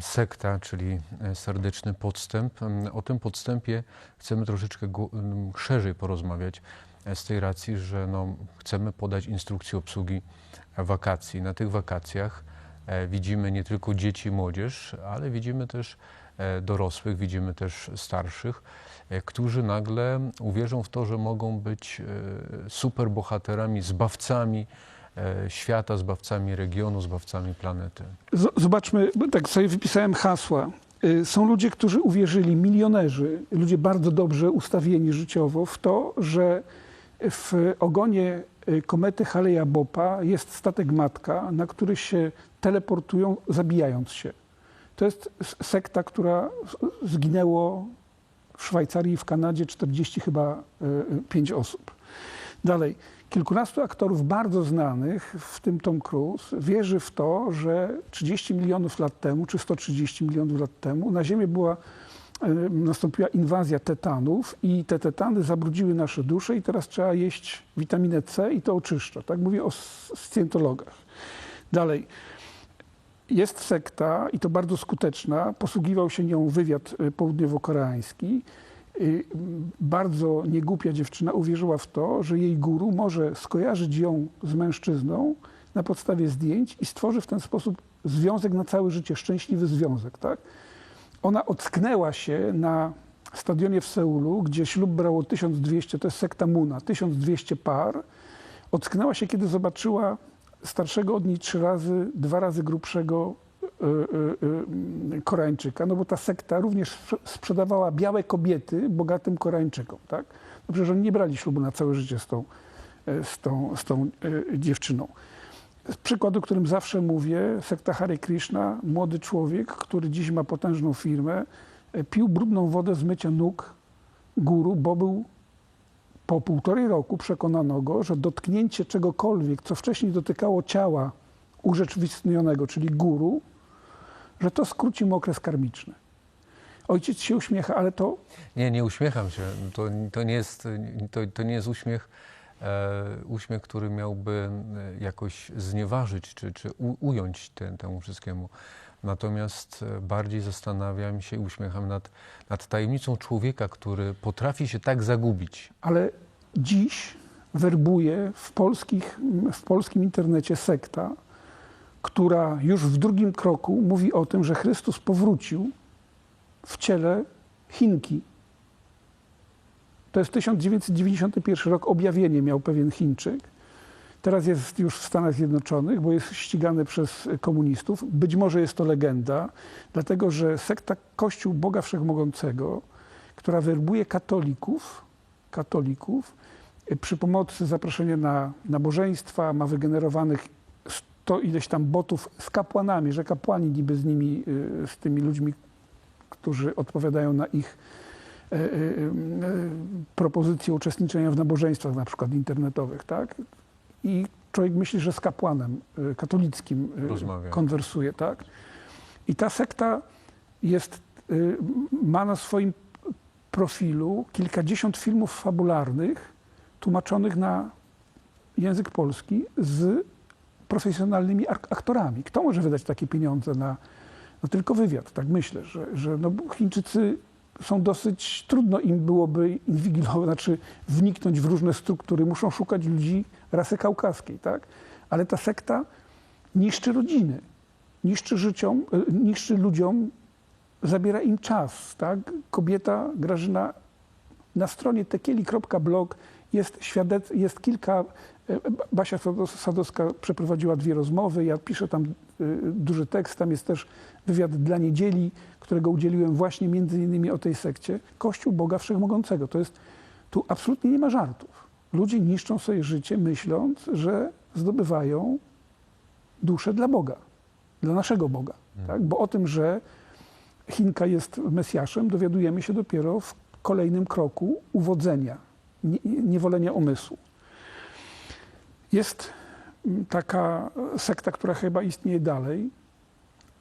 sekta, czyli e, serdeczny podstęp. O tym podstępie chcemy troszeczkę szerzej porozmawiać e, z tej racji, że no, chcemy podać instrukcję obsługi wakacji. Na tych wakacjach e, widzimy nie tylko dzieci i młodzież, ale widzimy też dorosłych, widzimy też starszych, którzy nagle uwierzą w to, że mogą być superbohaterami, zbawcami świata, zbawcami regionu, zbawcami planety. Zobaczmy, tak sobie wypisałem hasła. Y, Są ludzie, którzy uwierzyli, milionerzy, ludzie bardzo dobrze ustawieni życiowo, w to, że w ogonie y, komety Haleja-Bopa jest statek matka, na który się teleportują, zabijając się. To jest sekta, która zginęło w Szwajcarii i w Kanadzie 40 chyba 5 osób. Dalej, kilkunastu aktorów bardzo znanych, w tym Tom Cruise, wierzy w to, że 30 milionów lat temu, czy 130 milionów lat temu, na Ziemię była, e, nastąpiła inwazja tetanów i te tetany zabrudziły nasze dusze i teraz trzeba jeść witaminę C i to oczyszcza. Tak mówię o scjentologach. Dalej, jest sekta i to bardzo skuteczna. Posługiwał się nią wywiad y, południowo-koreański. Bardzo niegłupia dziewczyna uwierzyła w to, że jej guru może skojarzyć ją z mężczyzną na podstawie zdjęć i stworzy w ten sposób związek na całe życie, szczęśliwy związek. Tak? Ona ocknęła się na stadionie w Seulu, gdzie ślub brało 1200, to jest sekta Muna, 1200 par. Ocknęła się, kiedy zobaczyła starszego od niej trzy razy, dwa razy grubszego Koreańczyka, no bo ta sekta również sprze- sprzedawała białe kobiety bogatym Koreańczykom, tak? No przecież oni nie brali ślubu na całe życie z tą, z tą, z tą dziewczyną. Z przykładu, którym zawsze mówię, sekta Hare Krishna, młody człowiek, który dziś ma potężną firmę, pił brudną wodę z mycia nóg guru, bo był po półtorej roku przekonano go, że dotknięcie czegokolwiek, co wcześniej dotykało ciała urzeczywistnionego, czyli guru, że to skróci mu okres karmiczny. Ojciec się uśmiecha, ale to Nie, nie uśmiecham się. To, to, nie, jest, to, to nie jest uśmiech, e, uśmiech, który miałby e, jakoś znieważyć czy, czy u, ująć ten, temu wszystkiemu. Natomiast e, bardziej zastanawiam się i uśmiecham nad, nad tajemnicą człowieka, który potrafi się tak zagubić. ale dziś werbuje w, polskich, w polskim internecie sekta, która już w drugim kroku mówi o tym, że Chrystus powrócił w ciele Chinki. To jest 1991 rok, objawienie miał pewien Chińczyk. Teraz jest już w Stanach Zjednoczonych, bo jest ścigany przez komunistów. Być może jest to legenda, dlatego że sekta Kościół Boga Wszechmogącego, która werbuje katolików, katolików przy pomocy zaproszenia na nabożeństwa, ma wygenerowanych sto ileś tam botów z kapłanami, że kapłani niby z nimi, y, z tymi ludźmi, którzy odpowiadają na ich e, e, e, propozycje uczestniczenia w nabożeństwach na przykład internetowych, tak? I człowiek myśli, że z kapłanem y, katolickim y, Rozmawia. konwersuje, tak? I ta sekta jest, ma na swoim profilu kilkadziesiąt filmów fabularnych tłumaczonych na język polski z profesjonalnymi ak- aktorami. Kto może wydać takie pieniądze na no tylko wywiad? Tak myślę, że, że no Chińczycy są dosyć, trudno im byłoby inwigilować, znaczy wniknąć w różne struktury. Muszą szukać ludzi rasy kaukaskiej, tak? Ale ta sekta niszczy rodziny, niszczy, życiom, y, niszczy ludziom, zabiera im czas, tak? Kobieta Grażyna na stronie tekieli.blog jest, świadec, jest kilka. Basia Sadowska przeprowadziła dwie rozmowy. Ja piszę tam y, duży tekst. Tam jest też wywiad dla niedzieli, którego udzieliłem właśnie między innymi o tej sekcie. Kościół Boga Wszechmogącego. To jest, tu absolutnie nie ma żartów. Ludzie niszczą sobie życie, myśląc, że zdobywają duszę dla Boga, dla naszego Boga. Tak? Bo o tym, że Chinka jest Mesjaszem, dowiadujemy się dopiero w kolejnym kroku uwodzenia, nie- niewolenia umysłu. Jest mm, taka sekta, która chyba istnieje dalej.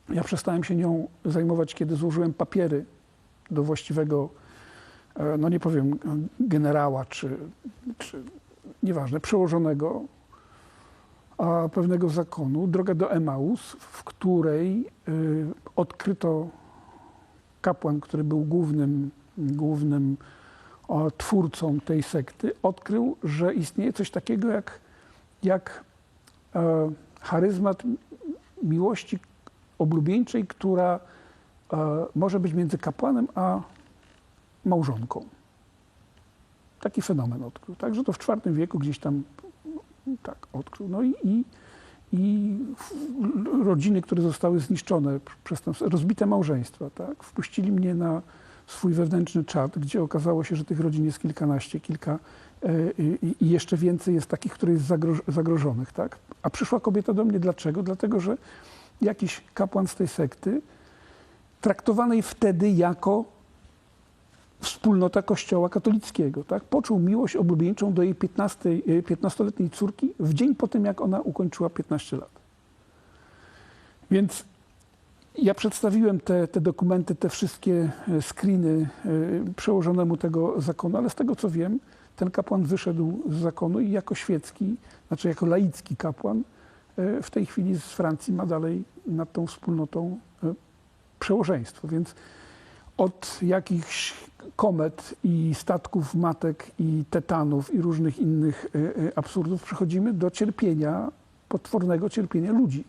Ja przestałem się nią zajmować, kiedy złożyłem papiery do właściwego, e, no nie powiem, generała czy, czy nieważne, przełożonego a pewnego zakonu, droga do Emaus, w której od odkryto kapłan, który był głównym, głównym twórcą tej sekty, odkrył, że istnieje coś takiego jak, jak e, charyzmat miłości oblubieńczej, która e, może być między kapłanem a małżonką. Taki fenomen odkrył. Także to w IV wieku gdzieś tam tak odkrył. No i, i, i rodziny, które zostały zniszczone przez ten, rozbite małżeństwa, tak, wpuścili mnie na swój wewnętrzny czat, gdzie okazało się, że tych rodzin jest kilkanaście, kilka i, i jeszcze więcej jest takich, które jest zagroż, zagrożonych, tak. A przyszła kobieta do mnie dlaczego? Dlatego, że jakiś kapłan z tej sekty traktowanej wtedy jako wspólnota kościoła katolickiego. Tak? Poczuł miłość oblubieńczą do jej 15, e, 15-letniej córki w dzień po tym, jak ona ukończyła 15 lat. Więc ja przedstawiłem te, te dokumenty, te wszystkie e, screeny e, przełożonemu tego zakonu, ale z tego co wiem, ten kapłan wyszedł z zakonu i jako świecki, znaczy jako laicki kapłan e, w tej chwili z Francji ma dalej nad tą wspólnotą e, przełożeństwo. Więc od jakichś komet i statków matek i tetanów i różnych innych e, absurdów przechodzimy do cierpienia, potwornego cierpienia ludzi.